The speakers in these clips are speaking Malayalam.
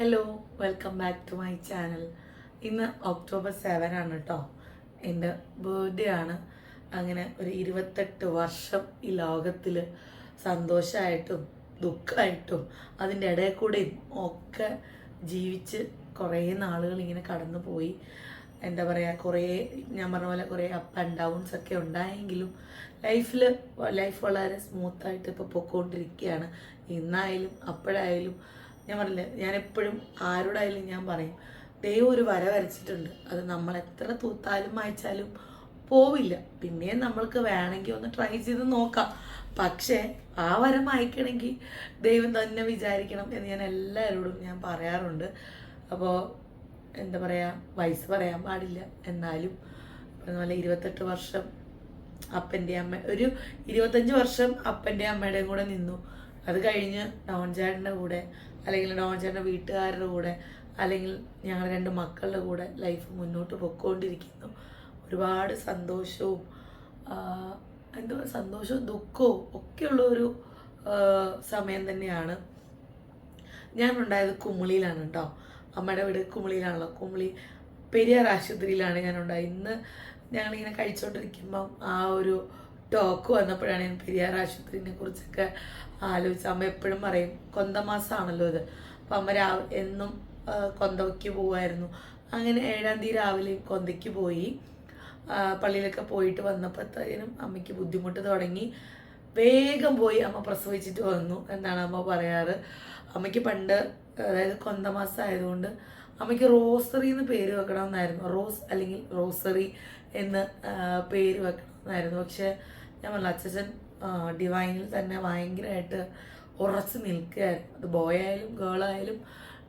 Hello welcome back to my channel ഇന്ന് ഒക്ടോബർ സെവൻ ആണ് കേട്ടോ എന്റെ ബർത്ത്ഡേ ആണ്. അങ്ങനെ ഒരു ഇരുപത്തെട്ട് വർഷം ഈ ലോകത്തിൽ സന്തോഷമായിട്ടും ദുഃഖമായിട്ടും അതിന്റെ ഇടയിൽ കൂടെയും ഒക്കെ ജീവിച്ച് കുറേ നാളുകൾ ഇങ്ങനെ കടന്നു പോയി എന്താ പറയുക കുറേ ഞാൻ പറഞ്ഞ പോലെ കുറേ അപ്പ് ആൻഡ് ഡൗൺസ് ഒക്കെ ഉണ്ടായെങ്കിലും ലൈഫിൽ ലൈഫ് വളരെ സ്മൂത്തായിട്ട് ഇപ്പോൾ പൊക്കോണ്ടിരിക്കുകയാണ് ഇന്നായാലും അപ്പോഴായാലും ഞാൻ പറഞ്ഞില്ലേ ഞാൻ എപ്പോഴും ആരോടായാലും ഞാൻ പറയും ദൈവം ഒരു വര വരച്ചിട്ടുണ്ട്. അത് നമ്മൾ എത്ര തൂത്താലും മായ്ച്ചാലും പോവില്ല. പിന്നെയും നമ്മൾക്ക് വേണമെങ്കിൽ ഒന്ന് ട്രൈ ചെയ്ത് നോക്കാം. പക്ഷേ ആ വരം വായിക്കണമെങ്കിൽ ദൈവം തന്നെ വിചാരിക്കണം എന്ന് ഞാൻ എല്ലാവരോടും ഞാൻ പറയാറുണ്ട്. അപ്പോൾ എന്താ പറയുക വയസ്സ് പറയാൻ പാടില്ല. എന്നാലും അതുപോലെ ഇരുപത്തെട്ട് വർഷം അപ്പന്റെ അമ്മ ഒരു ഇരുപത്തഞ്ച് വർഷം അപ്പന്റെ അമ്മയുടെയും കൂടെ നിന്നു. അത് കഴിഞ്ഞ് ഡോൺ ചേട്ടന്റെ കൂടെ അല്ലെങ്കിൽ ഡോൺചേട്ടന്റെ വീട്ടുകാരുടെ കൂടെ അല്ലെങ്കിൽ ഞങ്ങൾ രണ്ട് മക്കളുടെ കൂടെ ലൈഫ് മുന്നോട്ട് പൊയ്ക്കൊണ്ടിരിക്കുന്നു ഒരുപാട് സന്തോഷവും എന്തോ സന്തോഷവും ദുഃഖവും ഒക്കെയുള്ള ഒരു സമയം തന്നെയാണ്. ഞാൻ ഉണ്ടായത് കുമിളിയിലാണ് കേട്ടോ അമ്മയുടെ വീട് കുമിളിയിലാണല്ലോ. കുമിളി പെരിയാർ ആശുപത്രിയിലാണ് ഞാനുണ്ടായത്. ഇന്ന് ഞങ്ങളിങ്ങനെ കഴിച്ചുകൊണ്ടിരിക്കുമ്പം ആ ഒരു ടോക്ക് വന്നപ്പോഴാണ് ഞാൻ പെരിയാർ ആശുപത്രിനെ കുറിച്ചൊക്കെ ആലോചിച്ച് അമ്മ എപ്പോഴും പറയും കൊന്തമാസമാണല്ലോ ഇത്. അപ്പം അമ്മ രാവ് എന്നും കൊന്തയ്ക്ക് പോവായിരുന്നു. അങ്ങനെ ഏഴാം തീയതി രാവിലെ കൊന്തയ്ക്ക് പോയി. പള്ളിയിലൊക്കെ പോയിട്ട് വന്നപ്പോഴത്തേനും അമ്മയ്ക്ക് ബുദ്ധിമുട്ട് തുടങ്ങി. വേഗം പോയി അമ്മ പ്രസവിച്ചിട്ട് വന്നു എന്നാണ് അമ്മ പറയാറ്. അമ്മയ്ക്ക് പണ്ട് അതായത് കൊന്തമാസം ആയതുകൊണ്ട് അമ്മയ്ക്ക് റോസറി എന്ന് പേര് വെക്കണമെന്നായിരുന്നു. റോസ് അല്ലെങ്കിൽ റോസറി എന്ന് പേര് വെക്കണമെന്നായിരുന്നു. പക്ഷെ ഞാൻ പറഞ്ഞു അച്ഛൻ ഡിവൈനിൽ തന്നെ ഭയങ്കരമായിട്ട് ഉറച്ചു നിൽക്കുകയായിരുന്നു. അത് ബോയ് ആയാലും ഗേൾ ആയാലും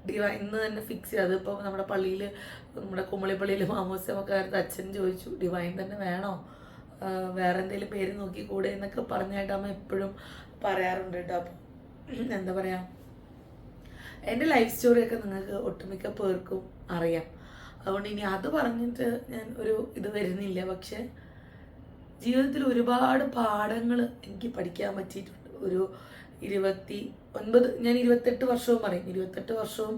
ഡിവൈനിന്ന് തന്നെ ഫിക്സ് ചെയ്ത്. അതിപ്പോൾ നമ്മുടെ പള്ളിയിൽ നമ്മുടെ കുമളിപ്പള്ളിയിൽ മാമോസമൊക്കെ ആയിരുന്നു. അച്ഛൻ ചോദിച്ചു ഡിവൈൻ തന്നെ വേണോ? വേറെ എന്തെങ്കിലും പേര് നോക്കി കൂടെ എന്നൊക്കെ പറഞ്ഞായിട്ട് അമ്മ എപ്പോഴും പറയാറുണ്ട് കേട്ടോ. അപ്പം എന്താ പറയുക എന്റെ ലൈഫ് സ്റ്റോറിയൊക്കെ നിങ്ങൾക്ക് ഒട്ടുമിക്ക പേർക്കും അറിയാം. അതുകൊണ്ട് ഇനി അത് പറഞ്ഞിട്ട് ഞാൻ ഒരു ഇത് വരുന്നില്ല. പക്ഷെ ജീവിതത്തിൽ ഒരുപാട് പാഠങ്ങൾ എനിക്ക് പഠിക്കാൻ പറ്റിയിട്ടുണ്ട്. ഒരു ഇരുപത്തി ഒൻപത് ഞാൻ ഇരുപത്തെട്ട് വർഷവും പറയും. ഇരുപത്തെട്ട് വർഷവും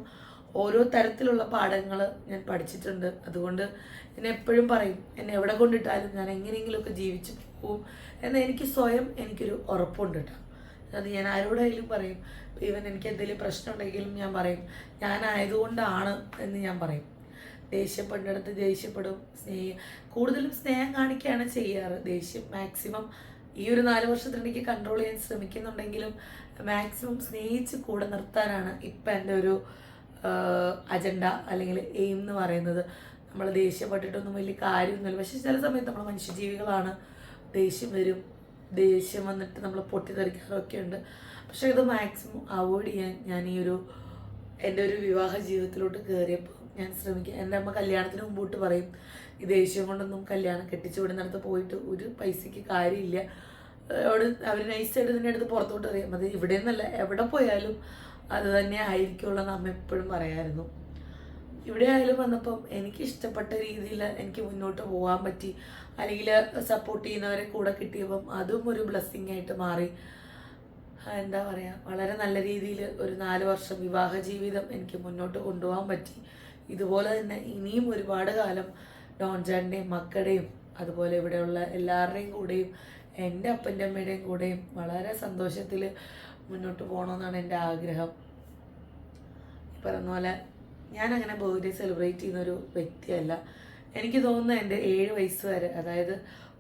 ഓരോ തരത്തിലുള്ള പാഠങ്ങൾ ഞാൻ പഠിച്ചിട്ടുണ്ട്. അതുകൊണ്ട് ഞാൻ എപ്പോഴും പറയും എന്നെ എവിടെ കൊണ്ടിട്ടാലും ഞാൻ എങ്ങനെയെങ്കിലുമൊക്കെ ജീവിച്ചു പോകും എന്ന് എനിക്ക് സ്വയം എനിക്കൊരു ഉറപ്പുണ്ട് കേട്ടോ. അത് ഞാൻ ആരോടായാലും പറയും ഈവൻ എനിക്ക് എന്തെങ്കിലും പ്രശ്നം ഉണ്ടെങ്കിലും ഞാൻ പറയും. ഞാനായതുകൊണ്ടാണ് എന്ന് ഞാൻ പറയും. ദേഷ്യപ്പെട്ടിടത്ത് ദേഷ്യപ്പെടും. സ്നേഹ കൂടുതലും സ്നേഹം കാണിക്കുകയാണ് ചെയ്യാറ്. ദേഷ്യം മാക്സിമം ഈ ഒരു നാല് വർഷത്തിനിടയ്ക്ക് കൺട്രോൾ ചെയ്യാൻ ശ്രമിക്കുന്നുണ്ടെങ്കിലും മാക്സിമം സ്നേഹിച്ച് കൂടെ നിർത്താനാണ് ഇപ്പം എന്റെ ഒരു അജണ്ട അല്ലെങ്കിൽ എയിം എന്ന് പറയുന്നത്. നമ്മൾ ദേഷ്യപ്പെട്ടിട്ടൊന്നും വലിയ കാര്യമൊന്നുമില്ല. പക്ഷെ ചില സമയത്ത് നമ്മൾ മനുഷ്യജീവികളാണ്. ദേഷ്യം വരും. ദേഷ്യം വന്നിട്ട് നമ്മൾ പൊട്ടിത്തെറിക്കാറൊക്കെ ഉണ്ട്. പക്ഷേ ഇത് മാക്സിമം അവോയ്ഡ് ചെയ്യാൻ ഞാൻ ഈ ഒരു എന്റെ ഒരു വിവാഹ ജീവിതത്തിലോട്ട് കയറിയപ്പോൾ ഞാൻ ശ്രമിക്കുക എന്റെ അമ്മ കല്യാണത്തിന് മുമ്പോട്ട് പറയും ഈ ദേഷ്യം കൊണ്ടൊന്നും കല്യാണം കെട്ടിച്ചു വിടുന്നിടത്ത് പോയിട്ട് ഒരു പൈസയ്ക്ക് കാര്യമില്ല. അവിടെ അവർ നൈസായിട്ട് തന്നെ അടുത്ത് പുറത്തോട്ട് അറിയാം അത് ഇവിടെ നിന്നല്ല എവിടെ പോയാലും അത് തന്നെ ആയിരിക്കുള്ളൂ എന്ന് അമ്മ എപ്പോഴും പറയായിരുന്നു. ഇവിടെ ആയാലും വന്നപ്പം എനിക്ക് ഇഷ്ടപ്പെട്ട രീതിയിൽ എനിക്ക് മുന്നോട്ട് പോകാൻ പറ്റി. അല്ലെങ്കിൽ സപ്പോർട്ട് ചെയ്യുന്നവരെ കൂടെ കിട്ടിയപ്പം അതും ഒരു ബ്ലെസ്സിങ് ആയിട്ട് മാറി. എന്താ പറയുക വളരെ നല്ല രീതിയിൽ ഒരു നാല് വർഷം വിവാഹ ജീവിതം എനിക്ക് മുന്നോട്ട് കൊണ്ടുപോകാൻ പറ്റി. ഇതുപോലെ തന്നെ ഇനിയും ഒരുപാട് കാലം ഡോൺചാണ്ടിന്റെയും മക്കളുടെയും അതുപോലെ ഇവിടെയുള്ള എല്ലാവരുടെയും കൂടെയും എന്റെ അപ്പന്റെ അമ്മയുടെയും കൂടെയും വളരെ സന്തോഷത്തിൽ മുന്നോട്ട് പോകണമെന്നാണ് എന്റെ ആഗ്രഹം. പറഞ്ഞ പോലെ ഞാൻ അങ്ങനെ ബർത്ത്ഡേ സെലിബ്രേറ്റ് ചെയ്യുന്ന ഒരു വ്യക്തിയല്ല. എനിക്ക് തോന്നുന്നു എന്റെ ഏഴ് വയസ്സ് വരെ അതായത്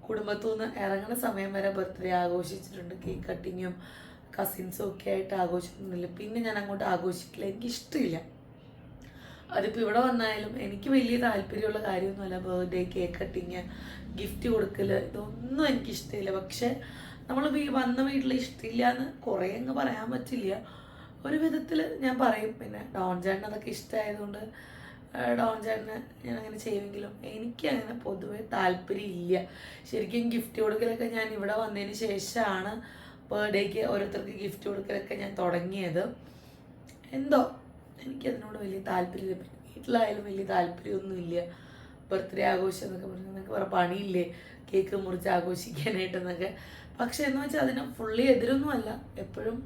കുടുംബത്തു നിന്ന് ഇറങ്ങുന്ന സമയം വരെ ബർത്ത്ഡേ ആഘോഷിച്ചിട്ടുണ്ട്. കേക്ക് കട്ടിങ്ങും കസിൻസും ഒക്കെ ആയിട്ട് ആഘോഷിക്കുന്നില്ല പിന്നെ ഞാൻ അങ്ങോട്ട് ആഘോഷിക്കില്ല. എനിക്ക് ഇഷ്ടമില്ല അതിപ്പോൾ ഇവിടെ വന്നായാലും എനിക്ക് വലിയ താല്പര്യമുള്ള കാര്യമൊന്നുമല്ല ബർത്ത്ഡേ കേക്ക് കട്ടിങ് ഗിഫ്റ്റ് കൊടുക്കൽ ഇതൊന്നും എനിക്കിഷ്ടമില്ല. പക്ഷെ നമ്മൾ വന്ന വീട്ടിൽ ഇഷ്ടമില്ല എന്ന് കുറേ അങ്ങ് പറയാൻ പറ്റില്ല. ഒരു വിധത്തിൽ ഞാൻ പറയും. പിന്നെ ഡോൺ ചേട്ടൻ അതൊക്കെ ഇഷ്ടമായതുകൊണ്ട് ഡോൺ ചേട്ടന് ഞാൻ അങ്ങനെ ചെയ്യുമെങ്കിലും എനിക്ക് അങ്ങനെ പൊതുവെ താല്പര്യം ഇല്ല ശരിക്കും ഗിഫ്റ്റ് കൊടുക്കലൊക്കെ ഞാൻ ഇവിടെ വന്നതിന് ശേഷമാണ് ബർത്ത്ഡേക്ക് ഓരോരുത്തർക്ക് ഗിഫ്റ്റ് കൊടുക്കലൊക്കെ ഞാൻ തുടങ്ങിയത്. എന്തോ? എനിക്കതിനോട് വലിയ താല്പര്യമില്ല. പിന്നെ വീട്ടിലായാലും വലിയ താല്പര്യമൊന്നുമില്ല. ബർത്ത്ഡേ ആഘോഷം എന്നൊക്കെ പറഞ്ഞു നിങ്ങൾക്ക് വേറെ പണിയില്ലേ? കേക്ക് മുറിച്ച് ആഘോഷിക്കാനായിട്ടെന്നൊക്കെ. പക്ഷെ എന്ന് വെച്ചാൽ അതിന് ഫുള്ളി എതിരൊന്നുമല്ല എപ്പോഴും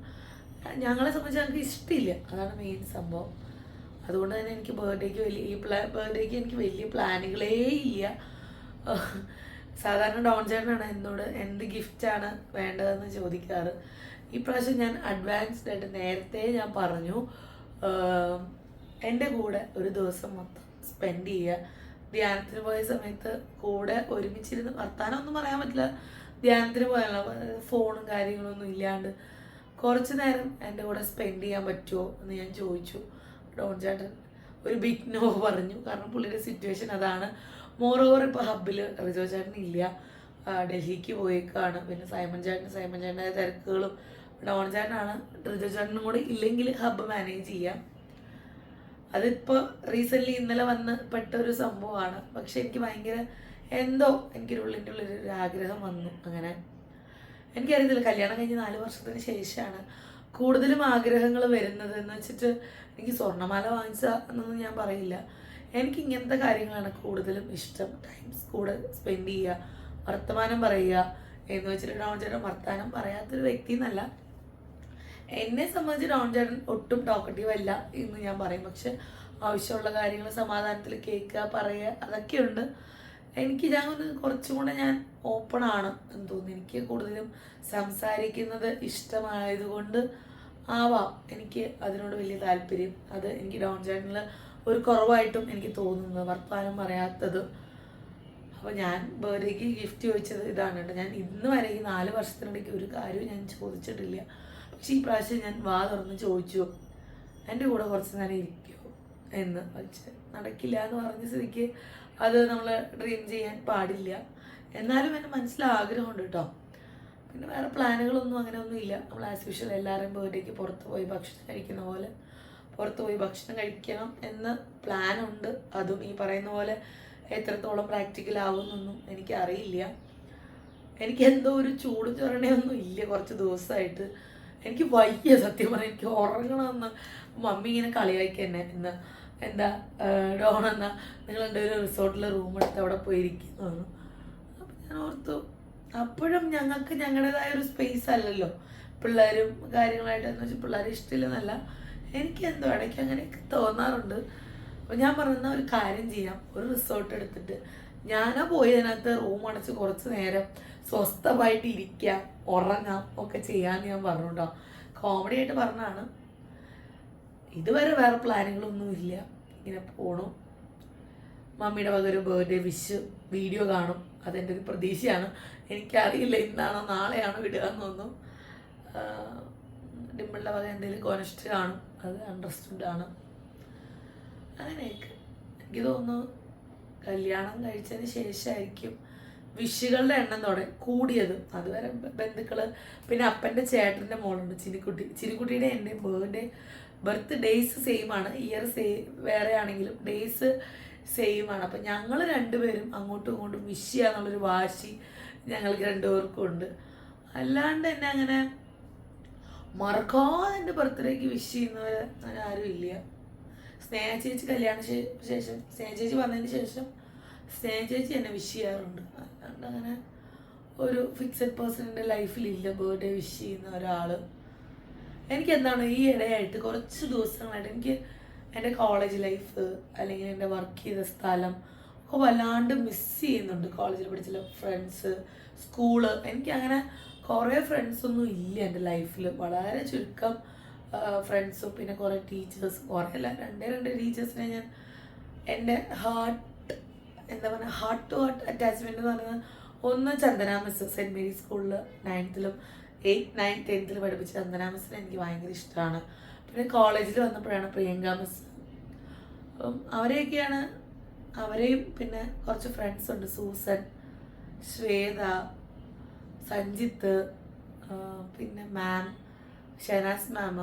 ഞങ്ങളെ സംബന്ധിച്ച് ഞങ്ങൾക്ക് ഇഷ്ടമില്ല അതാണ് മെയിൻ സംഭവം. അതുകൊണ്ട് തന്നെ എനിക്ക് ബർത്ത്ഡേക്ക് വലിയ ഈ പ്ലാ ബർത്ത്ഡേക്ക് എനിക്ക് വലിയ പ്ലാനുകളേ ഇല്ല. സാധാരണ ഡോൺ ചേട്ടനാണ് എന്നോട് എന്ത് ഗിഫ്റ്റാണ് വേണ്ടതെന്ന് ചോദിക്കാറ്. ഈ പ്രാവശ്യം ഞാൻ അഡ്വാൻസ്ഡ് ആയിട്ട് നേരത്തെ ഞാൻ പറഞ്ഞു. എന്റെ കൂടെ ഒരു ദിവസം മൊത്തം സ്പെൻഡ് ചെയ്യുക. ധ്യാനത്തിന് പോയ സമയത്ത് കൂടെ ഒരുമിച്ചിരുന്ന് വർത്താനം ഒന്നും പറയാൻ പറ്റില്ല. ധ്യാനത്തിന് പോയാലോ? ഫോണും കാര്യങ്ങളൊന്നും ഇല്ലാണ്ട് കുറച്ച് നേരം എന്റെ കൂടെ സ്പെൻഡ് ചെയ്യാൻ പറ്റുമോ എന്ന് ഞാൻ ചോദിച്ചു. ഡോൺ ചേട്ടൻ ഒരു ബിഗ് നോ പറഞ്ഞു. കാരണം പുള്ളിയുടെ സിറ്റുവേഷൻ അതാണ്. മോർ ഓവർ ഇപ്പോൾ ഹബ്ബിൽ റിജോ ചേട്ടൻ ഇല്ല ഡൽഹിക്ക് പോയേക്കാണ്. പിന്നെ സൈമൺ ചേട്ടൻ സൈമൺ ചേട്ടന്റെ തിരക്കുകളും ഡോൺ ചേട്ടനാണ് കൂടെ ഇല്ലെങ്കിൽ ഹബ്ബ് മാനേജ് ചെയ്യാം. അതിപ്പോൾ റീസെന്റ്ലി ഇന്നലെ വന്ന് പെട്ട ഒരു സംഭവമാണ്. പക്ഷെ എനിക്ക് ഭയങ്കര എന്തോ എനിക്കൊരു ഉള്ളിന്റെ ഉള്ളിൽ ഒരു ആഗ്രഹം വന്നു അങ്ങനെ. എനിക്കറിയത്തില്ല കല്യാണം കഴിഞ്ഞ് നാല് വർഷത്തിന് ശേഷമാണ് കൂടുതലും ആഗ്രഹങ്ങൾ വരുന്നത് എന്ന് വെച്ചിട്ട് എനിക്ക് സ്വർണമാല വാങ്ങിച്ച എന്നൊന്നും ഞാൻ പറയില്ല. എനിക്ക് ഇങ്ങനത്തെ കാര്യങ്ങളാണ് കൂടുതലും ഇഷ്ടം. ടൈംസ് കൂടെ സ്പെൻഡ് ചെയ്യുക വർത്തമാനം പറയുക എന്ന് വെച്ചിട്ട് ഡോൺ ചേട്ടൻ വർത്തമാനം പറയാത്തൊരു വ്യക്തി എന്നല്ല എന്നെ സംബന്ധിച്ച് ഡോൺ ഒട്ടും ടോക്കറ്റീവ് അല്ല എന്ന് ഞാൻ പറയും. പക്ഷെ ആവശ്യമുള്ള കാര്യങ്ങൾ സമാധാനത്തിൽ കേൾക്കുക പറയുക അതൊക്കെയുണ്ട്. എനിക്ക് ഞാൻ കുറച്ചും കൂടെ ഞാൻ ഓപ്പൺ ആണ് എന്ന് തോന്നുന്നു. എനിക്ക് കൂടുതലും സംസാരിക്കുന്നത് ഇഷ്ടമായതുകൊണ്ട് ആവാം. എനിക്ക് അതിനോട് വലിയ താല്പര്യം. അത് എനിക്ക് ഡോൺ ചേട്ടനിൽ ഒരു കുറവായിട്ടും എനിക്ക് തോന്നുന്നത് വർത്തമാനം പറയാത്തത്. അപ്പോൾ ഞാൻ ബർത്ത്ഡേക്ക് ഗിഫ്റ്റ് ചോദിച്ചത് ഇതാണ് കേട്ടോ. ഞാൻ ഇന്ന് വരെ ഈ നാല് വർഷത്തിനിടയ്ക്ക് ഒരു കാര്യവും ഞാൻ ചോദിച്ചിട്ടില്ല. പക്ഷേ ഈ പ്രാവശ്യം ഞാൻ വാ തുറന്ന് ചോദിച്ചു. എന്റെ കൂടെ കുറച്ച് നേരം ഇരിക്കുമോ എന്ന് പക്ഷെ നടക്കില്ല എന്ന് പറഞ്ഞ സ്ഥിതിക്ക് അത് നമ്മൾ ഡ്രീം ചെയ്യാൻ പാടില്ല. എന്നാലും എന്റെ മനസ്സിൽ ആഗ്രഹമുണ്ട് കേട്ടോ പിന്നെ വേറെ പ്ലാനുകളൊന്നും അങ്ങനെ ഒന്നും ഇല്ല. നമ്മൾ ആസ് യൂഷ്വൽ എല്ലാവരും ബർത്ത്ഡേക്ക് പുറത്ത് പോയി ഭക്ഷണം കഴിക്കുന്ന പോലെ പുറത്ത് പോയി ഭക്ഷണം കഴിക്കണം പ്ലാൻ പ്ലാനുണ്ട് അതും ഈ പറയുന്ന പോലെ എത്രത്തോളം പ്രാക്ടിക്കൽ ആവുമെന്നൊന്നും എനിക്കറിയില്ല. എനിക്ക് എന്തോ ഒരു ചൂട് ചൊരണയൊന്നും ഇല്ല കുറച്ച് ദിവസമായിട്ട്. എനിക്ക് വയ്യ സത്യം പറയാം എനിക്ക് ഉറങ്ങണമെന്ന് മമ്മി ഇങ്ങനെ കളിയാക്കി എന്നെ. എന്ന് എന്താ ഡോൺ നിങ്ങൾ എന്റെ ഒരു റിസോർട്ടിൽ റൂം എടുത്ത് അവിടെ പോയിരിക്കുന്നു അപ്പം ഞാൻ ഓർത്തു അപ്പോഴും ഞങ്ങൾക്ക് ഞങ്ങളുടേതായ ഒരു സ്പേസ് അല്ലല്ലോ. പിള്ളേരും കാര്യങ്ങളായിട്ട് എന്ന് വെച്ചാൽ പിള്ളേരെ ഇഷ്ടമില്ലെന്നല്ല. എനിക്ക് എന്തോ ഇടയ്ക്ക് അങ്ങനെയൊക്കെ തോന്നാറുണ്ട്. അപ്പം ഞാൻ പറഞ്ഞ ഒരു കാര്യം ചെയ്യാം. ഒരു റിസോർട്ട് എടുത്തിട്ട് ഞാനാ പോയതിനകത്ത് റൂം അടച്ച് കുറച്ച് നേരം സ്വസ്ഥമായിട്ട് ഇരിക്കാം ഉറങ്ങാം ഒക്കെ ചെയ്യാമെന്ന് ഞാൻ പറഞ്ഞുണ്ടോ കോമഡി ആയിട്ട് പറഞ്ഞാണ് ഇതുവരെ വേറെ പ്ലാനുകളൊന്നും ഇല്ല. ഇങ്ങനെ പോണു. മമ്മിയുടെ വക ഒരു ബർത്ത്ഡേ വിഷ് വീഡിയോ കാണും. അതെന്റെ ഒരു പ്രതീക്ഷയാണ്. എനിക്കറിയില്ല ഇന്നാണോ നാളെയാണോ വിടുക എന്നൊന്നും ഡിമ്പിളിന്റെ വക എന്തെങ്കിലും കോനസ്റ്റ് കാണും. അത് അണ്ടർസ്റ്റുഡ് ആണ്. അങ്ങനെയൊക്കെ. എനിക്ക് തോന്നുന്നു കല്യാണം കഴിച്ചതിന് ശേഷമായിരിക്കും വിഷുകളുടെ എണ്ണം തുടങ്ങി കൂടിയത്. അതുവരെ ബന്ധുക്കൾ പിന്നെ അപ്പന്റെ ചേട്ടന്റെ മോളുണ്ട് ചിനിക്കുട്ടി. ചിനിക്കുട്ടിയുടെ എന്റെ ബർത്ത്ഡേ ബർത്ത് ഡേയ്സ് സെയിം ആണ് ഇയർ സെയിം വേറെ ആണെങ്കിലും ഡേയ്സ് സെയിം ആണ് അപ്പം ഞങ്ങൾ രണ്ടുപേരും അങ്ങോട്ടും ഇങ്ങോട്ടും വിഷ് ചെയ്യാന്നുള്ളൊരു വാശി ഞങ്ങൾക്ക് രണ്ടുപേർക്കും ഉണ്ട്. അല്ലാണ്ട് തന്നെ അങ്ങനെ മറക്കാതെ എന്റെ ബർത്ത്ഡേക്ക് വിഷ് ചെയ്യുന്നവർ അങ്ങനെ ആരും ഇല്ല സ്നേഹ ചേച്ചി കല്യാണ ശേഷം സ്നേഹ ചേച്ചി വന്നതിന് ശേഷം സ്നേഹ ചേച്ചി എന്നെ വിഷ് ചെയ്യാറുണ്ട്. അല്ലാണ്ട് അങ്ങനെ ഒരു ഫിക്സഡ് പേഴ്സണിന്റെ ലൈഫിലില്ല ബർത്ത്ഡേ വിഷ് ചെയ്യുന്ന ഒരാൾ എനിക്ക് എന്താണ് ഈ ഇടയായിട്ട് കുറച്ച് ദിവസങ്ങളായിട്ട് എനിക്ക് എന്റെ കോളേജ് ലൈഫ് അല്ലെങ്കിൽ എന്റെ വർക്ക് ചെയ്ത സ്ഥലം ഒക്കെ വല്ലാണ്ട് മിസ്സ് ചെയ്യുന്നുണ്ട്. കോളേജിൽ പഠിച്ച ഫ്രണ്ട്സ് സ്കൂൾ എനിക്ക് അങ്ങനെ കുറേ ഫ്രണ്ട്സൊന്നും ഇല്ല എന്റെ ലൈഫിൽ വളരെ ചുരുക്കം ഫ്രണ്ട്സും പിന്നെ കുറേ ടീച്ചേഴ്സ് കുറേ അല്ല രണ്ടേ രണ്ട് ടീച്ചേഴ്സിനെ ഞാൻ എന്റെ ഹാർട്ട് എന്താ പറയുക ഹാർട്ട് ടു ഹാർട്ട് അറ്റാച്ച്മെന്റ് എന്ന് പറയുന്നത് ഒന്ന് ചന്ദന മിസ് സെന്റ് മേരി സ്കൂളിൽ നയൻത്തിലും എയ്ത്ത് നയൻ ടെൻത്തിൽ പഠിപ്പിച്ച ചന്ദന മിസ്സിനെ എനിക്ക് ഭയങ്കര ഇഷ്ടമാണ് പിന്നെ കോളേജിൽ വന്നപ്പോഴാണ് പ്രിയങ്ക മിസ് അപ്പം അവരെയൊക്കെയാണ് അവരെയും പിന്നെ കുറച്ച് ഫ്രണ്ട്സ് ഉണ്ട്. സൂസൻ ശ്വേത സഞ്ജിത്ത് പിന്നെ മാം ഷെനാസ് മാം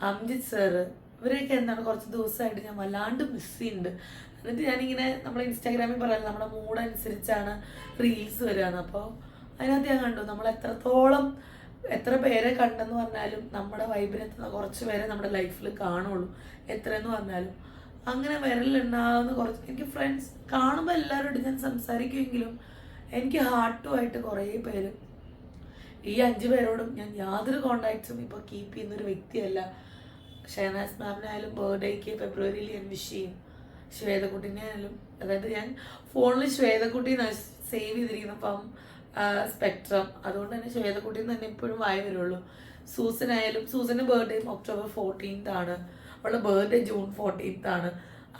അംജിത് സാറ് ഇവരെയൊക്കെ എന്താണ് കുറച്ച് ദിവസമായിട്ട് ഞാൻ വല്ലാണ്ട് മിസ് ചെയ്യുന്നുണ്ട്. എന്നിട്ട് ഞാനിങ്ങനെ നമ്മൾ ഇൻസ്റ്റാഗ്രാമിൽ പറയാം നമ്മുടെ മൂഡ് അനുസരിച്ചാണ് റീൽസ് വരികയെന്ന് അപ്പോൾ അതിനകത്ത് ഞാൻ കണ്ടു നമ്മൾ എത്രത്തോളം എത്ര പേരെ കണ്ടെന്ന് പറഞ്ഞാലും നമ്മുടെ വൈബിനെത്തുന്ന കുറച്ച് പേരെ നമ്മുടെ ലൈഫിൽ കാണുള്ളൂ. എത്രയെന്ന് പറഞ്ഞാലും. അങ്ങനെ വിരലുണ്ടാകുന്ന കുറച്ച് എനിക്ക് ഫ്രണ്ട്സ് കാണുമ്പോൾ എല്ലാവരോടും ഞാൻ സംസാരിക്കുമെങ്കിലും എനിക്ക് ഹാർട്ടുമായിട്ട് കുറേ പേര് ഈ അഞ്ച് പേരോടും ഞാൻ യാതൊരു കോണ്ടാക്ട്സും ഇപ്പോൾ കീപ്പ് ചെയ്യുന്ന ഒരു വ്യക്തിയല്ല. ഷഹനാസ് മാമിനായാലും ബർത്ത്ഡേക്ക് ഫെബ്രുവരിയിൽ ഞാൻ വിഷ് ചെയ്യും. ശ്വേതക്കുട്ടീനെ ആയാലും. അതായത് ഞാൻ ഫോണിൽ ശ്വേതക്കുട്ടി സേവ് ചെയ്തിരിക്കുന്നപ്പം സ്പെക്ട്രം അതുകൊണ്ട് തന്നെ ശ്വേതക്കുട്ടി തന്നെ ഇപ്പോഴും വായി വരുള്ളൂ. സൂസനായാലും സൂസന്റെ ബർത്ത്ഡേയും ഒക്ടോബർ ഫോർട്ടീൻത്ത് ആണ്. അവളുടെ ബർത്ത്ഡേ ജൂൺ ഫോർട്ടീൻത്ത് ആണ്.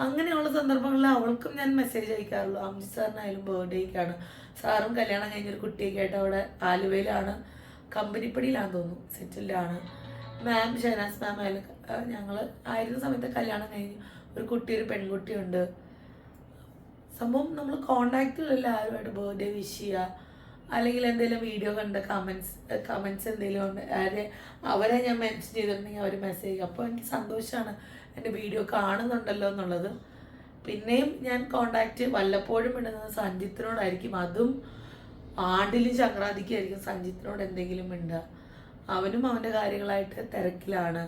അങ്ങനെയുള്ള സന്ദർഭങ്ങളിൽ അവൾക്കും ഞാൻ മെസ്സേജ് അയക്കാറുള്ളൂ. അമിത് സാറിനായാലും ബർത്ത്ഡേക്കാണ് സാറും കല്യാണം കഴിഞ്ഞൊരു കുട്ടിയൊക്കെ ആയിട്ട് അവിടെ ആലുവയിലാണ്. കമ്പനിപ്പടിയിലാണെന്ന് തോന്നുന്നു. സെറ്റിൽഡാണ്. മാം ഷനാസ് മാം ആയാലും ഞങ്ങൾ ആയിരുന്ന സമയത്ത് കല്യാണം കഴിഞ്ഞ് ഒരു കുട്ടി ഒരു പെൺകുട്ടിയുണ്ട്. സംഭവം നമ്മൾ കോണ്ടാക്റ്റിലല്ല ആരുമായിട്ട് ബർത്ത്ഡേ വിഷ് ചെയ്യുക അല്ലെങ്കിൽ എന്തെങ്കിലും വീഡിയോ കണ്ട കമൻസ് കമൻസ് എന്തെങ്കിലും ഉണ്ട്. ആരെ അവരെ ഞാൻ മെൻഷൻ ചെയ്തിട്ടുണ്ടെങ്കിൽ അവർ മെസ്സേജ് അപ്പോൾ എനിക്ക് സന്തോഷമാണ് എന്റെ വീഡിയോ കാണുന്നുണ്ടല്ലോ എന്നുള്ളത്. പിന്നെയും ഞാൻ കോണ്ടാക്ട് വല്ലപ്പോഴും ഇടുന്നത് സഞ്ജിത്തിനോടായിരിക്കും. അതും ആണ്ടിലും ചക്രാതിക്കായിരിക്കും സഞ്ജിത്തിനോട് എന്തെങ്കിലും ഉണ്ട് അവനും അവന്റെ കാര്യങ്ങളായിട്ട് തിരക്കിലാണ്.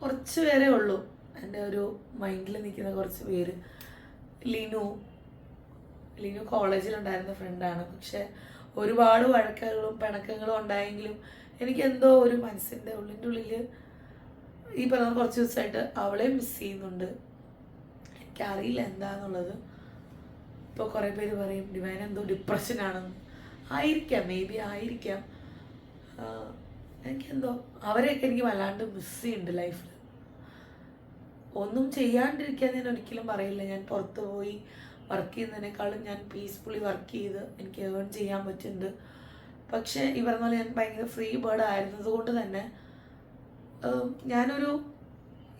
കുറച്ച് പേരേ ഉള്ളൂ. എന്റെ ഒരു മൈൻഡിൽ നിൽക്കുന്ന കുറച്ച് പേര്. ലിനു. ലിനു കോളേജിലുണ്ടായിരുന്ന ഫ്രണ്ടാണ് പക്ഷെ ഒരുപാട് വഴക്കുകളും പിണക്കങ്ങളും ഉണ്ടായെങ്കിലും എനിക്ക് എന്തോ ഒരു മനസ്സിന്റെ ഉള്ളിന്റെ ഉള്ളിൽ ഈ പറഞ്ഞ കുറച്ച് ദിവസമായിട്ട് അവളെ മിസ് ചെയ്യുന്നുണ്ട്. എനിക്കറിയില്ല എന്താന്നുള്ളത്. ഇപ്പോൾ കുറേ പേര് പറയും ഡിവൈൻ എന്തോ ഡിപ്രഷനാണെന്ന് ആയിരിക്കാം മേ ബി ആയിരിക്കാം എനിക്കെന്തോ അവരെയൊക്കെ എനിക്ക് വല്ലാണ്ട് മിസ് ചെയ്യുന്നുണ്ട് ലൈഫിൽ ഒന്നും ചെയ്യാണ്ടിരിക്കാൻ ഞാൻ ഒരിക്കലും പറയില്ല. ഞാൻ പുറത്ത് പോയി വർക്ക് ചെയ്യുന്നതിനേക്കാളും ഞാൻ പീസ്ഫുള്ളി വർക്ക് ചെയ്ത് എനിക്ക് ഏൺ ചെയ്യാൻ പറ്റുന്നുണ്ട്. പക്ഷേ ഈ ഞാൻ ഭയങ്കര ഫ്രീ ബേർഡ് ആയിരുന്നത് കൊണ്ട് തന്നെ ഞാനൊരു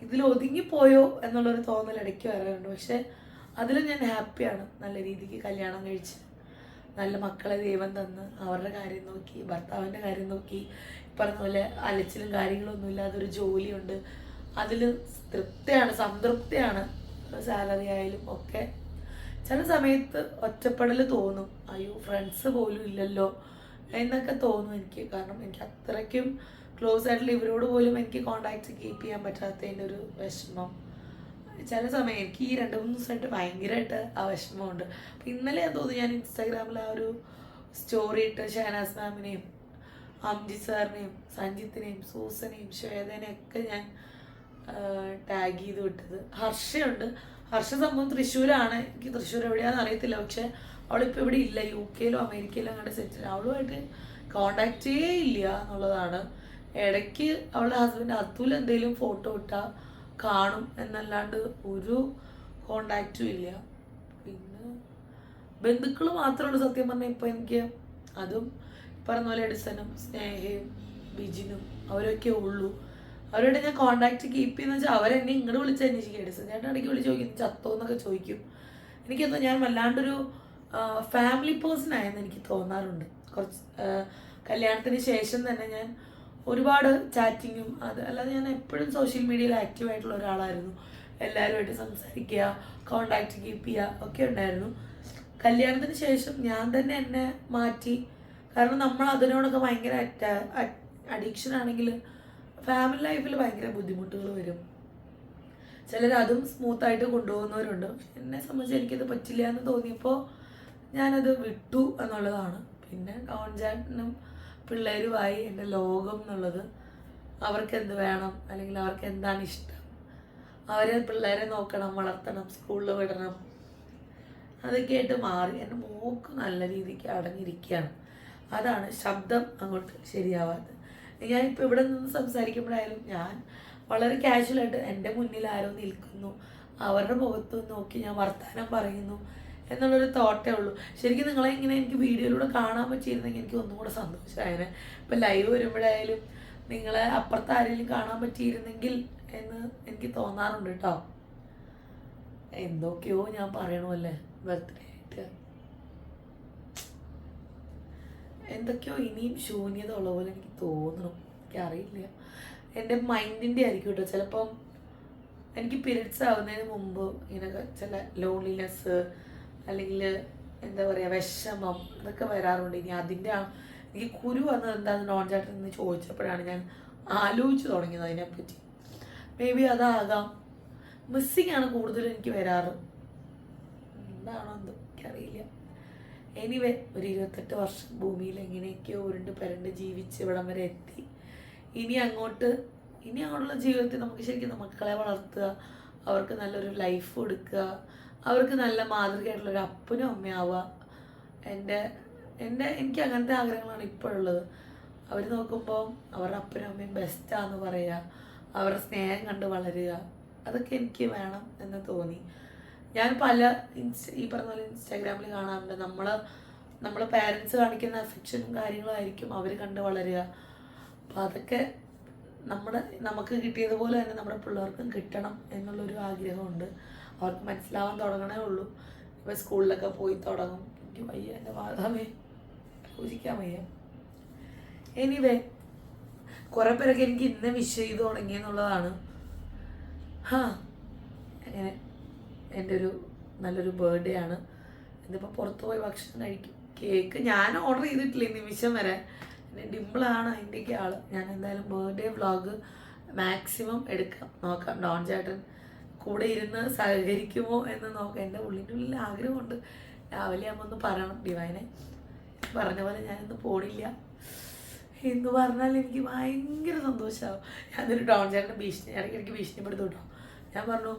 ഇതിൽ ഒതുങ്ങിപ്പോയോ എന്നുള്ളൊരു തോന്നൽ ഇടയ്ക്ക് വരാറുണ്ട്. പക്ഷെ അതിൽ ഞാൻ ഹാപ്പിയാണ് നല്ല രീതിക്ക് കല്യാണം കഴിച്ച് നല്ല മക്കളെ ദൈവം തന്ന് അവരുടെ കാര്യം നോക്കി ഭർത്താവിന്റെ കാര്യം നോക്കി. പറഞ്ഞ പോലെ അലച്ചിലും കാര്യങ്ങളൊന്നും ഇല്ലാതൊരു ജോലിയുണ്ട്. അതിൽ തൃപ്തിയാണ് സംതൃപ്തിയാണ് സാലറി ആയാലും ഒക്കെ. ചില സമയത്ത് ഒറ്റപ്പെടൽ തോന്നും. അയ്യോ ഫ്രണ്ട്സ് പോലും ഇല്ലല്ലോ എന്നൊക്കെ തോന്നും എനിക്ക്. കാരണം എനിക്ക് അത്രയ്ക്കും ക്ലോസ് ആയിട്ടുള്ള ഇവരോട് പോലും എനിക്ക് കോണ്ടാക്ട് കീപ്പ് ചെയ്യാൻ പറ്റാത്തതിന്റെ ഒരു വിഷമം. ചില സമയം എനിക്ക് ഈ രണ്ട് മൂന്ന് ദിവസമായിട്ട് ഭയങ്കരമായിട്ട് ആ വിഷമമുണ്ട്. അപ്പം ഇന്നലെ ഞാൻ തോന്നുന്നു ഞാൻ ഇൻസ്റ്റാഗ്രാമിൽ ആ ഒരു സ്റ്റോറി ഇട്ട് ഷഹനാസ് മാമിനെയും അംജി സാറിനെയും സഞ്ജിത്തിനെയും സൂസനെയും ശ്വേതനെയും ഒക്കെ ഞാൻ ടാഗ് ചെയ്ത് വിട്ടത്. ഹർഷയുണ്ട്. ഹർഷ സംഭവം തൃശ്ശൂരാണ്. എനിക്ക് തൃശ്ശൂർ എവിടെയാണെന്ന് അറിയത്തില്ല. പക്ഷെ അവളിപ്പോൾ ഇവിടെ ഇല്ല. യു കെയിലോ അമേരിക്കയിലോ അങ്ങോട്ട് സെറ്റിൽ അവളുമായിട്ട് കോണ്ടാക്റ്റേ ഇല്ല എന്നുള്ളതാണ്. ഇടയ്ക്ക് അവളുടെ ഹസ്ബൻഡ് അതുൽ എന്തെങ്കിലും ഫോട്ടോ ഇട്ടാൽ കാണും എന്നല്ലാണ്ട് ഒരു കോണ്ടാക്റ്റും ഇല്ല. പിന്നെ ബന്ധുക്കൾ മാത്രമാണ് സത്യം പറഞ്ഞാൽ ഇപ്പം എനിക്ക് അതും പറഞ്ഞ പോലെ എഡിസനും സ്നേഹയും ബിജിനും അവരൊക്കെ ഉള്ളൂ. അവരോട് ഞാൻ കോണ്ടാക്ട് കീപ്പ് ചെയ്യുന്ന വെച്ചാൽ അവരെന്നെ ഇങ്ങോട്ട് വിളിച്ച് അന്വേഷിക്കും. എഡിസൺ ചേട്ടൻ ഇടയ്ക്ക് വിളിച്ച് ചോദിക്കും ചത്തോ? എന്നൊക്കെ ചോദിക്കും. എനിക്കെന്തോ ഞാൻ വല്ലാണ്ടൊരു ഫാമിലി പേഴ്സൺ ആയെന്ന് എനിക്ക് തോന്നാറുണ്ട്. കുറച്ച് കല്യാണത്തിന് ശേഷം തന്നെ ഞാൻ ഒരുപാട് ചാറ്റിങ്ങും അത് അല്ലാതെ ഞാൻ എപ്പോഴും സോഷ്യൽ മീഡിയയിൽ ആക്റ്റീവ് ആയിട്ടുള്ള ഒരാളായിരുന്നു. എല്ലാവരുമായിട്ട് സംസാരിക്കുക കോണ്ടാക്ട് കീപ്പ് ചെയ്യുക ഒക്കെ ഉണ്ടായിരുന്നു. കല്യാണത്തിന് ശേഷം ഞാൻ തന്നെ എന്നെ മാറ്റി. കാരണം നമ്മൾ അതിനോടൊക്കെ ഭയങ്കര അഡിക്ഷൻ ആണെങ്കിൽ ഫാമിലി ലൈഫിൽ ഭയങ്കര ബുദ്ധിമുട്ടുകൾ വരും. ചിലർ അതും സ്മൂത്തായിട്ട് കൊണ്ടുപോകുന്നവരുണ്ട്. എന്നെ സംബന്ധിച്ച് എനിക്കത് പറ്റില്ല എന്ന് തോന്നിയപ്പോൾ ഞാനത് വിട്ടു എന്നുള്ളതാണ്. പിന്നെ കോൺചാറ്റിനും പിള്ളേരുമായി എന്റെ ലോകം എന്നുള്ളത് അവർക്ക് എന്ത് വേണം? അല്ലെങ്കിൽ അവർക്ക് എന്താണ് ഇഷ്ടം? അവരെ പിള്ളേരെ നോക്കണം വളർത്തണം സ്കൂളിൽ വിടണം. അതൊക്കെ ആയിട്ട് മാറി എന്റെ മൂക്ക് നല്ല രീതിക്ക് അടഞ്ഞിരിക്കുകയാണ് അതാണ് ശബ്ദം അങ്ങോട്ട് ശരിയാവാത്തത്. ഞാനിപ്പോൾ ഇവിടെ നിന്ന് സംസാരിക്കുമ്പോഴായാലും ഞാൻ വളരെ കാഷ്വലായിട്ട് എന്റെ മുന്നിൽ ആരോ നിൽക്കുന്നു. അവരുടെ മുഖത്ത് നോക്കി ഞാൻ വർത്തമാനം പറയുന്നു. എന്നുള്ളൊരു തോട്ടേ ഉള്ളൂ. ശരിക്കും നിങ്ങളെ ഇങ്ങനെ എനിക്ക് വീഡിയോയിലൂടെ കാണാൻ പറ്റിയിരുന്നെങ്കിൽ എനിക്ക് ഒന്നും കൂടെ സന്തോഷമായേനെ ഇപ്പം ലൈവ് വരുമ്പോഴായാലും നിങ്ങളെ അപ്പുറത്ത് ആരെങ്കിലും കാണാൻ പറ്റിയിരുന്നെങ്കിൽ എന്ന് എനിക്ക് തോന്നാറുണ്ട് കേട്ടോ എന്തൊക്കെയോ ഞാൻ പറയണമല്ലേ ബർത്ത്ഡേ ആയിട്ട്. എന്തൊക്കെയോ ഇനിയും ശൂന്യത ഉള്ള പോലെ എനിക്ക് തോന്നണം. എനിക്കറിയില്ല. എന്റെ മൈൻഡിന്റെ ആയിരിക്കും കേട്ടോ ചിലപ്പം എനിക്ക് പിരിഡ്സ് ആവുന്നതിന് മുമ്പ് ഇങ്ങനെ ചില ലോൺലിനെസ് അല്ലെങ്കിൽ എന്താ പറയുക വിഷമം ഇതൊക്കെ വരാറുണ്ട്. ഇനി അതിന്റെ എനിക്ക് കുരു വന്നത് എന്താണെന്ന് നോൺ ചേട്ടൻ നിന്ന് ചോദിച്ചപ്പോഴാണ് ഞാൻ ആലോചിച്ച് തുടങ്ങിയത് അതിനെപ്പറ്റി. May be അതാകാം. മിസ്സിങ് ആണ് കൂടുതലും എനിക്ക് വരാറ്. എന്താണോ എന്തോ എനിക്കറിയില്ല എനിവേ ഒരു ഇരുപത്തെട്ട് വർഷം ഭൂമിയിൽ എങ്ങനെയൊക്കെയോ ഉരുണ്ട് പരണ്ട് ജീവിച്ച് ഇവിടം വരെ എത്തി. ഇനി അങ്ങോട്ട് ഇനി അങ്ങോട്ടുള്ള ജീവിതത്തിൽ നമുക്ക് ശരിക്കും മക്കളെ വളർത്തുക അവർക്ക് നല്ലൊരു ലൈഫ് കൊടുക്കുക അവർക്ക് നല്ല മാതൃകയായിട്ടുള്ള ഒരു അപ്പനും അമ്മയാവുക. എന്റെ എന്റെ എനിക്ക് അങ്ങനത്തെ ആഗ്രഹങ്ങളാണ് ഇപ്പോഴുള്ളത് അവർ നോക്കുമ്പോൾ അവരുടെ അപ്പനും അമ്മയും ബെസ്റ്റാന്ന് പറയുക അവരുടെ സ്നേഹം കണ്ട് വളരുക. അതൊക്കെ എനിക്ക് വേണം എന്ന് തോന്നി. ഞാൻ പല ഇൻസ്റ്റ ഈ പറഞ്ഞ പോലെ ഇൻസ്റ്റാഗ്രാമിൽ കാണാറുണ്ട്. നമ്മൾ നമ്മൾ പാരൻസ് കാണിക്കുന്ന അഫെക്ഷനും കാര്യങ്ങളായിരിക്കും അവർ കണ്ട് വളരുക. അപ്പോൾ അതൊക്കെ നമ്മുടെ നമുക്ക് കിട്ടിയതുപോലെ തന്നെ നമ്മുടെ പിള്ളേർക്കും കിട്ടണം എന്നുള്ളൊരു ആഗ്രഹമുണ്ട്. അവർക്ക് മനസ്സിലാവാൻ തുടങ്ങണേ ഉള്ളൂ. ഇപ്പോൾ സ്കൂളിലൊക്കെ പോയി തുടങ്ങും. എനിക്ക് വയ്യ എന്റെ മാതാവേ. പൂജിക്കാൻ വയ്യ. എനിവേ കുറേ പേരൊക്കെ എനിക്ക് ഇന്ന് വിഷ് ചെയ്ത് തുടങ്ങിയെന്നുള്ളതാണ് ഹാ അങ്ങനെ എന്റെ ഒരു നല്ലൊരു ബർത്ത്ഡേ ആണ്. ഇതിപ്പോൾ പുറത്ത് പോയി ഭക്ഷണം കഴിക്കും. കേക്ക് ഞാൻ ഓർഡർ ചെയ്തിട്ടില്ല നിമിഷം വരെ. പിന്നെ ഡിമ്പിളാണ് അതിന്റെയൊക്കെ ആൾ ഞാൻ എന്തായാലും ബർത്ത്ഡേ വ്ളോഗ് മാക്സിമം എടുക്കാം. നോക്കാം. ഡോൺ ചേട്ടൻ കൂടെ ഇരുന്ന് സഹകരിക്കുമോ എന്ന് നോക്കാം. എന്റെ ഉള്ളിന്റെ ഉള്ളിൽ ആഗ്രഹമുണ്ട്. രാവിലെ ആകുമ്പോൾ ഒന്ന് പറയണം. ഡിവൈനെ പറഞ്ഞ പോലെ ഞാനിന്ന് പോണില്ല. എന്ന് പറഞ്ഞാൽ എനിക്ക് ഭയങ്കര സന്തോഷമാവും ഞാനൊരു ഡോൺ ചേട്ടന്റെ ഭീഷണി ഇടയ്ക്കിടയ്ക്ക് ഭീഷണിപ്പെടുത്തു കേട്ടോ. ഞാൻ പറഞ്ഞു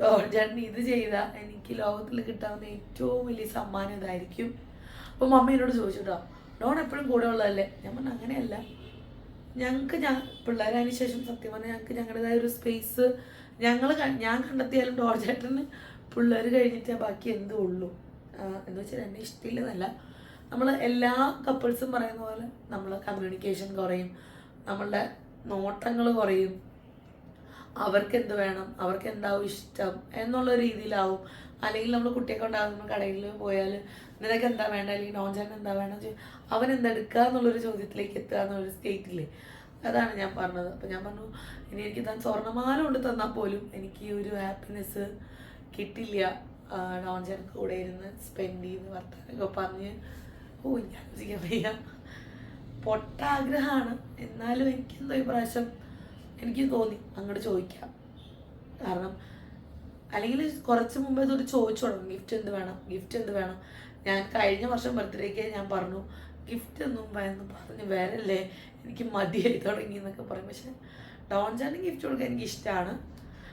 ഡോൺ ചേട്ടൻ ഇത് ചെയ്താൽ എനിക്ക് ലോകത്തിൽ കിട്ടാവുന്ന ഏറ്റവും വലിയ സമ്മാനം ഇതായിരിക്കും. അപ്പോൾ മമ്മ എന്നോട് ചോദിച്ചു കേട്ടോ ഡോൺ എപ്പോഴും കൂടെ ഉള്ളതല്ലേ? ഞാൻ പറഞ്ഞു അങ്ങനെയല്ല. ഞങ്ങൾക്ക് ഞാൻ പിള്ളേരതിന് ശേഷം സത്യം പറഞ്ഞാൽ ഞങ്ങൾക്ക് ഞങ്ങളുടേതായ ഒരു സ്പേസ് ഞങ്ങൾ ഞാൻ കണ്ടെത്തിയാലും ഡോർ ചേട്ടന് പിള്ളേർ കഴിഞ്ഞിട്ടേ ബാക്കി എന്തും ഉള്ളൂ. എന്ന് വെച്ചാൽ എന്നെ ഇഷ്ടമില്ലെന്നല്ല. നമ്മൾ എല്ലാ കപ്പിൾസും പറയുന്ന പോലെ നമ്മൾ കമ്മ്യൂണിക്കേഷൻ കുറയും. നമ്മളുടെ നോട്ടങ്ങൾ കുറയും. അവർക്ക് എന്ത് വേണം? അവർക്ക് എന്താവും ഇഷ്ടം? എന്നുള്ള രീതിയിലാവും. അല്ലെങ്കിൽ നമ്മൾ കുട്ടിയെ ഉണ്ടാകുന്ന കടയിൽ പോയാൽ നിനക്ക് എന്താ വേണ്ട? അല്ലെങ്കിൽ നോഞ്ചാൻ എന്താ വേണം ചോ- അവൻ എന്താ എടുക്കുക എന്നുള്ളൊരു ചോദ്യത്തിലേക്ക് എത്തുക എന്നുള്ളൊരു സ്റ്റേറ്റില്ലേ അതാണ് ഞാൻ പറഞ്ഞത്. അപ്പം ഞാൻ പറഞ്ഞു ഇനി എനിക്ക് താൻ സ്വർണമാല കൊണ്ട് തന്നാൽ പോലും എനിക്ക് ഒരു ഹാപ്പിനെസ് കിട്ടില്ല. നോഞ്ചാൻ കൂടെ ഇരുന്ന് സ്പെൻഡ് ചെയ്ത് വർത്തമാനമൊക്കെ പറഞ്ഞ് ഓ ഞാൻ ചെയ്യാൻ വയ്യ. പൊട്ടാഗ്രഹമാണ്. എന്നാലും എനിക്കെന്തോ ഈ പ്രാവശ്യം എനിക്ക് തോന്നി അങ്ങോട്ട് ചോദിക്കാം. കാരണം അല്ലെങ്കിൽ കുറച്ച് മുമ്പേ ഇതൊരു ചോദിച്ചു തുടങ്ങും ഗിഫ്റ്റ് എന്ത് വേണം? ഗിഫ്റ്റ് എന്ത് വേണം? ഞാൻ കഴിഞ്ഞ വർഷം ബർത്ത്ഡേക്ക് ഞാൻ പറഞ്ഞു ഗിഫ്റ്റ് ഒന്നും വേണമെന്ന് പറഞ്ഞ് വരല്ലേ? എനിക്ക് മതിയായി തുടങ്ങി എന്നൊക്കെ പറയും. പക്ഷെ ഡോൺ ഗിഫ്റ്റ് കൊടുക്കാൻ എനിക്ക് ഇഷ്ടമാണ്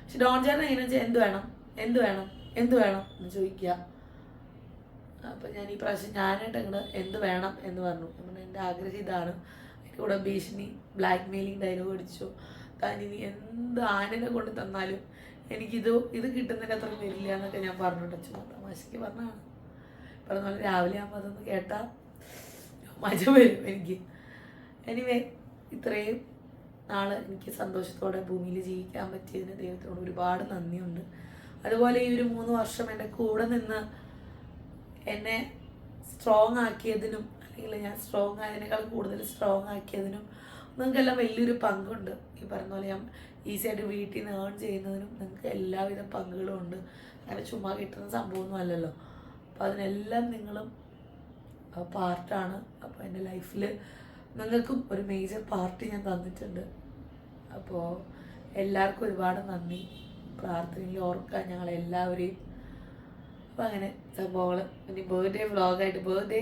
പക്ഷെ ഡോൺ ചാറിന് എങ്ങനെ വെച്ചാൽ എന്ത് വേണം? എന്ത് വേണം? എന്ത് വേണം? എന്ന് ചോദിക്കുക. അപ്പം ഞാൻ ഈ പ്രാവശ്യം ഞാനായിട്ട് അങ്ങോട്ട് എന്ത് വേണം എന്ന് പറഞ്ഞു. അങ്ങനെ എന്റെ ആഗ്രഹം ഇതാണ്. അതിന്റെ കൂടെ ഭീഷണി ബ്ലാക്ക് മെയിലിംഗ് ഡയലോഗ് അടിച്ചു. താൻ എന്ത് ആനനെ കൊണ്ട് തന്നാലും എനിക്കിത് ഇത് കിട്ടുന്നതിന് അത്ര വരില്ല എന്നൊക്കെ ഞാൻ പറഞ്ഞു ചുമ്മാ തമാശക്ക് പറഞ്ഞാണ് പറഞ്ഞ പോലെ രാവിലെ ആകുമ്പോൾ അതൊന്ന് കേട്ടാൽ മജ വരും എനിക്ക്. എനിവേ ഇത്രയും നാൾ എനിക്ക് സന്തോഷത്തോടെ ഭൂമിയിൽ ജീവിക്കാൻ പറ്റിയതിന് ദൈവത്തോട് ഒരുപാട് നന്ദിയുണ്ട്. അതുപോലെ ഈ ഒരു മൂന്ന് വർഷം എന്റെ കൂടെ നിന്ന് എന്നെ സ്ട്രോങ് ആക്കിയതിനും അല്ലെങ്കിൽ ഞാൻ സ്ട്രോങ് ആയതിനേക്കാൾ കൂടുതൽ സ്ട്രോങ് ആക്കിയതിനും നിങ്ങൾക്കെല്ലാം വലിയൊരു പങ്കുണ്ട്. ഈ പറഞ്ഞ പോലെ ഞാൻ ഈസി ആയിട്ട് വീട്ടിൽ നിന്ന് ഏൺ ചെയ്യുന്നതിനും നിങ്ങൾക്ക് എല്ലാവിധ പങ്കുകളും ഉണ്ട്. അങ്ങനെ ചുമ്മാ കിട്ടുന്ന സംഭവമൊന്നും അല്ലല്ലോ. അപ്പോൾ അതിനെല്ലാം നിങ്ങളും പാർട്ടാണ്. അപ്പോൾ എന്റെ ലൈഫിൽ നിങ്ങൾക്കും ഒരു മേജർ പാർട്ടി ഞാൻ തന്നിട്ടുണ്ട്. അപ്പോൾ എല്ലാവർക്കും ഒരുപാട് നന്ദി. പ്രാർത്ഥനയിൽ ഓർക്കാൻ ഞങ്ങൾ എല്ലാവരെയും അപ്പം അങ്ങനെ സംഭവങ്ങൾ. ഇനി ബർത്ത്ഡേ വ്ളോഗായിട്ട് ബർത്ത്ഡേ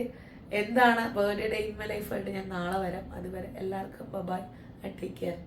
എന്താണ് ബർത്ത്ഡേ ഡേ ഇൻ മൈ ലൈഫായിട്ട് ഞാൻ നാളെ വരാം. അതുവരെ എല്ലാവർക്കും ബൈ ആൻഡ് ടേക്ക് കെയർ